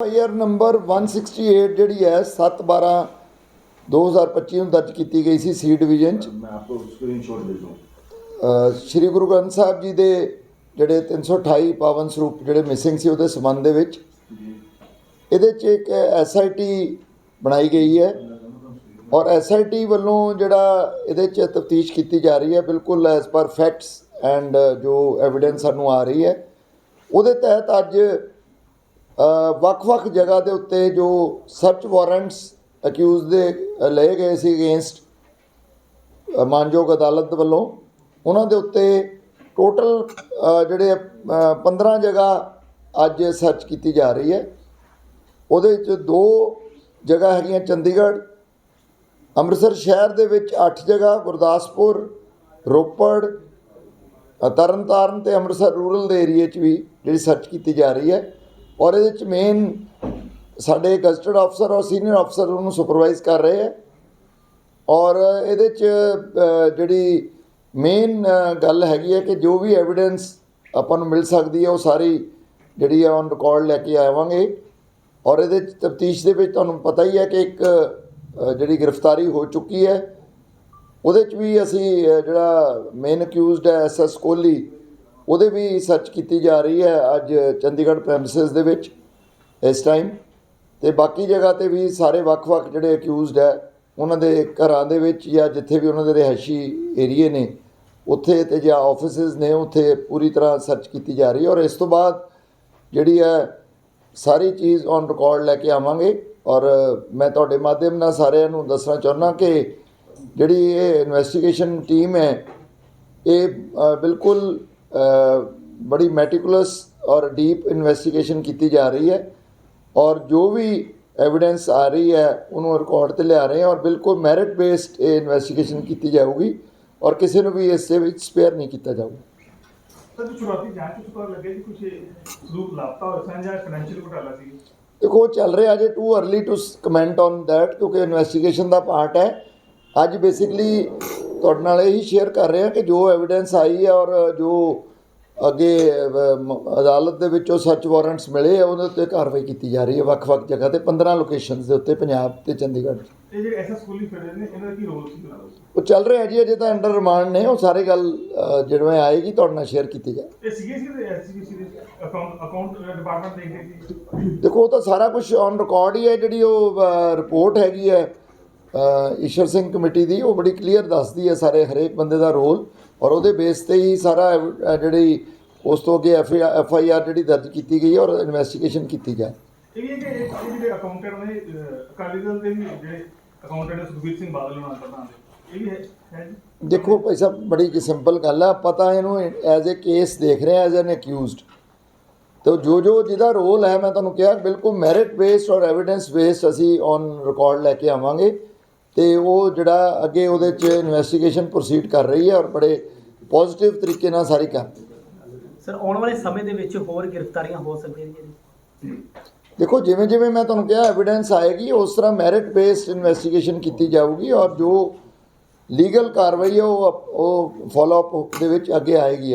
FIR number 168 ਜਿਹੜੀ ਹੈ 7/12 2025 ਨੂੰ ਦਰਜ ਕੀਤੀ ਗਈ ਸੀ ਸੀ ਡਿਵੀਜ਼ਨ ਚ। ਸ਼੍ਰੀ ਗੁਰੂ ਗ੍ਰੰਥ ਸਾਹਿਬ ਜੀ ਦੇ ਜਿਹੜੇ 328 ਪਾਵਨ ਸਰੂਪ ਜਿਹੜੇ ਮਿਸਿੰਗ ਸੀ ਉਹਦੇ ਸਬੰਧ ਦੇ ਵਿੱਚ। ਇਹਦੇ ਚ ਇੱਕ ਐਸਆਈਟੀ ਬਣਾਈ ਗਈ ਹੈ ਔਰ ਐਸਆਈਟੀ ਵੱਲੋਂ ਜਿਹੜਾ ਇਹਦੇ ਚ ਤਫਤੀਸ਼ ਕੀਤੀ ਜਾ ਰਹੀ ਹੈ ਬਿਲਕੁਲ ਐਸ ਪਰ ਫੈਕਟਸ ਐਂਡ ਜੋ ਐਵੀਡੈਂਸ ਸਾਨੂੰ ਆ ਰਹੀ ਹੈ। ਉਹਦੇ ਤਹਿਤ ਅੱਜ ਵੱਖ-ਵੱਖ ਜਗ੍ਹਾ ਦੇ ਉੱਤੇ ਜੋ ਸਰਚ ਵਾਰੰਟਸ ਅਕਿਊਜ਼ ਦੇ ਲਏ ਗਏ ਸੀ ਅਗੇਂਸਟ ਮਾਨਯੋਗ ਅਦਾਲਤ ਵੱਲੋਂ ਉਹਨਾਂ ਦੇ ਉੱਤੇ ਟੋਟਲ ਜਿਹੜੇ ਅ, 15 ਜਗ੍ਹਾ ਅੱਜ ਸਰਚ ਕੀਤੀ ਜਾ ਰਹੀ ਹੈ। ਉਹਦੇ ਵਿੱਚ ਦੋ ਜਗ੍ਹਾ ਹੈਗੀਆਂ ਚੰਡੀਗੜ੍ਹ ਅੰਮ੍ਰਿਤਸਰ ਸ਼ਹਿਰ ਦੇ ਵਿੱਚ 8 ਜਗ੍ਹਾ ਗੁਰਦਾਸਪੁਰ ਰੋਪੜ ਤਰਨਤਾਰਨ ਤੇ ਅੰਮ੍ਰਿਤਸਰ ਰੂਰਲ ਦੇ ਏਰੀਏ 'ਚ ਵੀ ਜਿਹੜੀ ਸਰਚ ਕੀਤੀ ਜਾ ਰਹੀ ਹੈ। ਔਰ ਇਹਦੇ 'ਚ ਮੇਨ ਸਾਡੇ ਗਜ਼ਟਡ ਅਫਸਰ ਔਰ ਸੀਨੀਅਰ ਅਫਸਰ ਉਹਨੂੰ ਸੁਪਰਵਾਈਜ਼ ਕਰ ਰਹੇ ਹੈ। ਔਰ ਇਹਦੇ 'ਚ ਜਿਹੜੀ ਮੇਨ ਗੱਲ ਹੈਗੀ ਹੈ ਕਿ ਜੋ ਵੀ ਐਵੀਡੈਂਸ ਆਪਾਂ ਨੂੰ ਮਿਲ ਸਕਦੀ ਹੈ, ਉਹ ਸਾਰੀ ਜਿਹੜੀ ਹੈ ਔਨ ਰਿਕਾਰਡ ਲੈ ਕੇ ਆਵਾਂਗੇ। ਔਰ ਇਹਦੇ 'ਚ ਤਫਤੀਸ਼ ਦੇ ਵਿੱਚ ਤੁਹਾਨੂੰ ਪਤਾ ਹੀ ਹੈ ਕਿ ਇੱਕ ਜਿਹੜੀ ਗ੍ਰਿਫਤਾਰੀ ਹੋ ਚੁੱਕੀ ਹੈ। ਉਹਦੇ 'ਚ ਵੀ ਅਸੀਂ ਜਿਹੜਾ ਮੇਨ ਅਕਿਊਜ਼ਡ ਹੈ ਐਸਐਸ ਕੋਹਲੀ ਉਹਦੇ ਵੀ ਸਰਚ ਕੀਤੀ ਜਾ ਰਹੀ ਹੈ ਅੱਜ ਚੰਡੀਗੜ੍ਹ ਪ੍ਰੈਮਿਸਿਸ ਦੇ ਵਿੱਚ, ਇਸ ਟਾਈਮ ਤੇ ਬਾਕੀ ਜਗ੍ਹਾ ਤੇ ਵੀ ਸਾਰੇ ਵੱਖ-ਵੱਖ ਜਿਹੜੇ ਅਕਿਊਜ਼ਡ ਹੈ, ਉਹਨਾਂ ਦੇ ਘਰਾਂ ਦੇ ਵਿੱਚ ਜਾਂ ਜਿੱਥੇ ਵੀ ਉਹਨਾਂ ਦੇ ਰਿਹਾਇਸ਼ੀ ਏਰੀਏ ਨੇ, ਉੱਥੇ ਤੇ ਜਾਂ ਆਫਿਸਿਸ ਨੇ, ਉੱਥੇ ਪੂਰੀ ਤਰ੍ਹਾਂ ਸਰਚ ਕੀਤੀ ਜਾ ਰਹੀ ਹੈ। ਔਰ ਇਸ ਤੋਂ ਬਾਅਦ ਜਿਹੜੀ ਹੈ, ਸਾਰੀ ਚੀਜ਼ ਔਨ ਰਿਕਾਰਡ ਲੈ ਕੇ ਆਵਾਂਗੇ। ਔਰ ਮੈਂ ਤੁਹਾਡੇ ਮਾਧਿਅਮ ਨਾਲ ਸਾਰਿਆਂ ਨੂੰ ਦੱਸਣਾ ਚਾਹੁੰਦਾ ਕਿ ਜਿਹੜੀ ਇਹ ਇਨਵੈਸਟੀਗੇਸ਼ਨ ਟੀਮ ਹੈ, ਇਹ ਬਿਲਕੁਲ ਬੜੀ ਮੈਟੀਕੂਲਸ ਔਰ ਡੀਪ ਇਨਵੈਸਟੀਗੇਸ਼ਨ ਕੀਤੀ ਜਾ ਰਹੀ ਹੈ ਔਰ ਜੋ ਵੀ ਐਵੀਡੈਂਸ ਆ ਰਹੀ ਹੈ ਉਹਨੂੰ ਰਿਕਾਰਡ ਤੇ ਲਿਆ ਰਹੇ ਹਾਂ ਔਰ ਬਿਲਕੁਲ ਮੈਰਿਟ ਬੇਸਡ ਇਹ ਇਨਵੈਸਟੀਗੇਸ਼ਨ ਕੀਤੀ ਜਾਊਗੀ ਔਰ ਕਿਸੇ ਨੂੰ ਵੀ ਇਸ ਦੇ ਵਿੱਚ ਸਪੇਅਰ ਨਹੀਂ ਕੀਤਾ ਜਾਊਗਾ। ਸਰ ਜੋ ਸ਼ੁਰੂਆਤੀ ਜਾਂਚ ਵਿੱਚ ਪਤਾ ਲੱਗਿਆ ਕਿ ਕੁਝ ਸਰੂਪ ਲਾਪਤਾ ਹੋ ਸਨ ਜਾਂ ਫਾਈਨੈਂਸ਼ੀਅਲ ਘੁਟਾਲਾ ਸੀ? ਦੇਖੋ ਉਹ ਚੱਲ ਰਿਹਾ ਅਜੇ too early to comment on that ਕਿਉਂਕਿ ਇਨਵੈਸਟੀਗੇਸ਼ਨ ਦਾ ਪਾਰਟ ਹੈ। ਅੱਜ ਬੇਸਿਕਲੀ ਤੁਹਾਡੇ ਨਾਲ ਇਹੀ ਸ਼ੇਅਰ ਕਰ ਰਹੇ ਹਾਂ ਕਿ ਜੋ ਐਵੀਡੈਂਸ ਆਈ ਹੈ ਔਰ ਜੋ ਅੱਗੇ ਅਦਾਲਤ ਦੇ ਵਿੱਚੋਂ ਸਰਚ ਵਾਰੰਟਸ ਮਿਲੇ ਆ ਉਹਦੇ ਉੱਤੇ ਕਾਰਵਾਈ ਕੀਤੀ ਜਾ ਰਹੀ ਹੈ ਵੱਖ-ਵੱਖ ਜਗ੍ਹਾ ਤੇ 15 ਲੋਕੇਸ਼ਨਸ ਦੇ ਉੱਤੇ ਪੰਜਾਬ ਤੇ ਚੰਡੀਗੜ੍ਹ ਇਹ ਜਿਹੜੇ ਐਸਐਸ ਸਕੂਲੀ ਫੜੇ ਨੇ ਇਹਨਾਂ ਦਾ ਕੀ ਰੋਲ ਸੀ ਉਹ ਚੱਲ ਰਿਹਾ ਜੀ ਅਜੇ ਤਾਂ ਅੰਡਰ ਰਿਮਾਂਡ ਨੇ ਉਹ ਸਾਰੇ ਗੱਲ ਜਿਵੇਂ ਆਏਗੀ ਤੁਹਾਡੇ ਨਾਲ ਸ਼ੇਅਰ ਕੀਤੀ ਜਾਏ ਇਹ ਸੀਗੇ ਸੀ ਐਸਸੀਬੀਸੀ ਦੇ ਅਕਾਊਂਟ ਡਿਪਾਰਟਮੈਂਟ ਦੇਖਦੇ ਸੀ? ਦੇਖੋ ਉਹ ਤਾਂ ਸਾਰਾ ਕੁਝ ਔਨ ਰਿਕਾਰਡ ਹੀ ਹੈ ਜਿਹੜੀ ਉਹ ਰਿਪੋਰਟ ਹੈਗੀ ਹੈ ਈਸ਼ਰ ਸਿੰਘ ਕਮੇਟੀ ਦੀ ਉਹ ਬੜੀ ਕਲੀਅਰ ਦੱਸਦੀ ਹੈ ਸਾਰੇ ਹਰੇਕ ਬੰਦੇ ਦਾ ਰੋਲ ਔਰ ਉਹਦੇ ਬੇਸ ਤੇ ਹੀ ਸਾਰਾ ਜਿਹੜੀ ਉਸ ਤੋਂ ਅੱਗੇ ਐਫ ਆਈ ਆਰ ਜਿਹੜੀ ਦਰਜ ਕੀਤੀ ਗਈ ਹੈ ਔਰ ਇਨਵੈਸਟੀਗੇਸ਼ਨ ਕੀਤੀ ਜਾਏ ਇਹ ਵੀ ਹੈ ਕਿ ਇਹ ਇਹ ਜਿਹੜੇ ਅਕਾਊਂਟੈਂਟ ਨੇ ਅਹ, ਅਕਾਲੀ ਦਲ ਦੇ ਵੀ ਜਿਹੜੇ ਅਕਾਊਂਟੈਂਟ ਸੁਖਬੀਰ ਸਿੰਘ ਬਾਦਲ ਨੂੰ ਪ੍ਰਧਾਨ ਦੇ ਇਹ ਵੀ ਹੈ ਹੈ ਜੀ? ਦੇਖੋ ਭਾਈ ਸਾਹਿਬ ਬੜੀ ਸਿੰਪਲ ਗੱਲ ਹੈ ਪਤਾ ਇਹਨੂੰ ਐਜ਼ ਅ ਕੇਸ ਦੇਖ ਰਹੇ ਐਜ਼ ਐਨ ਅਕਿਊਜ਼ਡ ਤੇ ਜੋ ਜੋ ਜਿਹਦਾ ਰੋਲ ਹੈ ਮੈਂ ਤੁਹਾਨੂੰ ਕਿਹਾ ਬਿਲਕੁਲ ਮੈਰਿਟ ਬੇਸਡ ਔਰ ਐਵੀਡੈਂਸ ਬੇਸਡ ਅਸੀਂ ਔਨ ਰਿਕਾਰਡ ਲੈ ਕੇ ਆਵਾਂਗੇ। ਤੇ ਉਹ ਜਿਹੜਾ ਅੱਗੇ ਉਹਦੇ 'ਚ ਇਨਵੈਸਟੀਗੇਸ਼ਨ ਪ੍ਰੋਸੀਡ ਕਰ ਰਹੀ ਹੈ ਔਰ ਬੜੇ ਪੋਜ਼ਿਟਿਵ ਤਰੀਕੇ ਨਾਲ ਸਾਰੀ ਕਰ ਸਰ ਆਉਣ ਵਾਲੇ ਸਮੇਂ ਦੇ ਵਿੱਚ ਹੋਰ ਗ੍ਰਿਫਤਾਰੀਆਂ ਹੋ ਸਕਦੀਆਂ ਨੇ? ਦੇਖੋ ਜਿਵੇਂ ਜਿਵੇਂ ਮੈਂ ਤੁਹਾਨੂੰ ਕਿਹਾ ਐਵੀਡੈਂਸ ਆਏਗੀ ਉਸ ਤਰ੍ਹਾਂ ਮੈਰਿਟ ਬੇਸਡ ਇਨਵੈਸਟੀਗੇਸ਼ਨ ਕੀਤੀ ਜਾਊਗੀ ਔਰ ਜੋ ਲੀਗਲ ਕਾਰਵਾਈ ਹੈ ਉਹ ਉਹ ਫਾਲੋ ਅਪ ਦੇ ਵਿੱਚ ਅੱਗੇ ਆਏਗੀ।